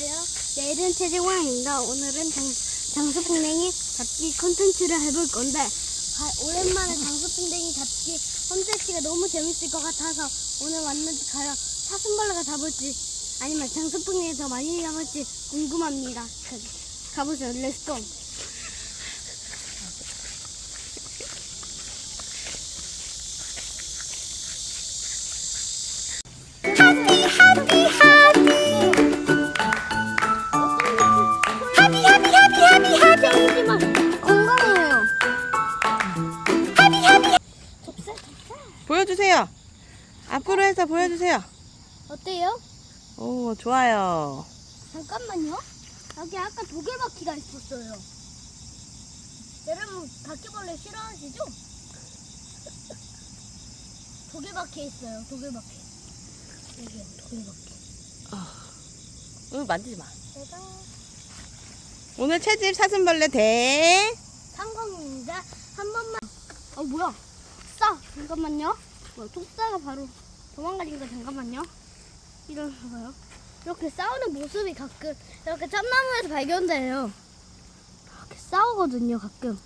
안녕하세요. 내일은 최재광입니다. 오늘은 장, 장수풍뎅이 잡기 콘텐츠를 해볼 건데 가- 오랜만에 장수풍뎅이 잡기 콘텐츠가 너무 재밌을 것 같아서 오늘 왔는데 과연 사슴벌레가 잡을지 아니면 장수풍뎅이 더 많이 잡을지 궁금합니다. 가- 가보세요. 렛츠고. 보여주세요. 앞으로 해서 보여주세요. 어때요? 오, 좋아요. 잠깐만요. 여기 아까 도개바퀴가 있었어요. 여러분 바퀴벌레 싫어하시죠? 도개바퀴 있어요. 도개바퀴. 여기 도개바퀴. 응, 만지지 마. 제가 오늘 채집 사슴벌레 대 상공입니다. 한 번만. 어 뭐야? 싸. 잠깐만요. 뭐야? 톡싸가 바로 도망가니까 잠깐만요. 이러서요. 이렇게 싸우는 모습이 가끔 이렇게 참나무에서 발견돼요. 이렇게 싸우거든요, 가끔.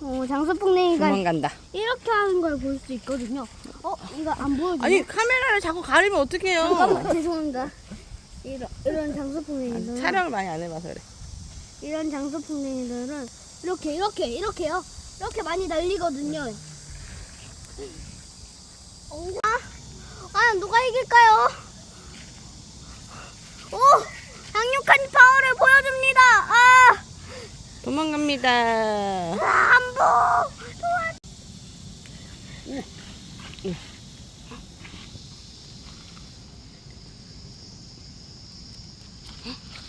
어, 장수풍뎅이가 도망간다. 이렇게 하는 걸 볼 수 있거든요. 어, 이거 안 보여주나? 아니, 카메라를 자꾸 가리면 어떡해요. 잠깐만, 죄송합니다. 이런, 이런 장수풍뎅이들은 촬영을 많이 안 해봐서 그래. 이런 장수풍뎅이들은 이렇게 이렇게 이렇게요. 이렇게 많이 날리거든요. 아, 아 누가 이길까요? 오, 강력한 파워를 보여줍니다. 아, 도망갑니다. 아 한복. 도와.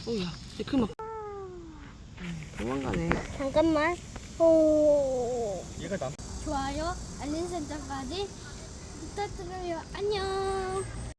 오야, 그만. 도망가네. 잠깐만. 오. 좋아요, 알림 설정까지 부탁드려요. 안녕.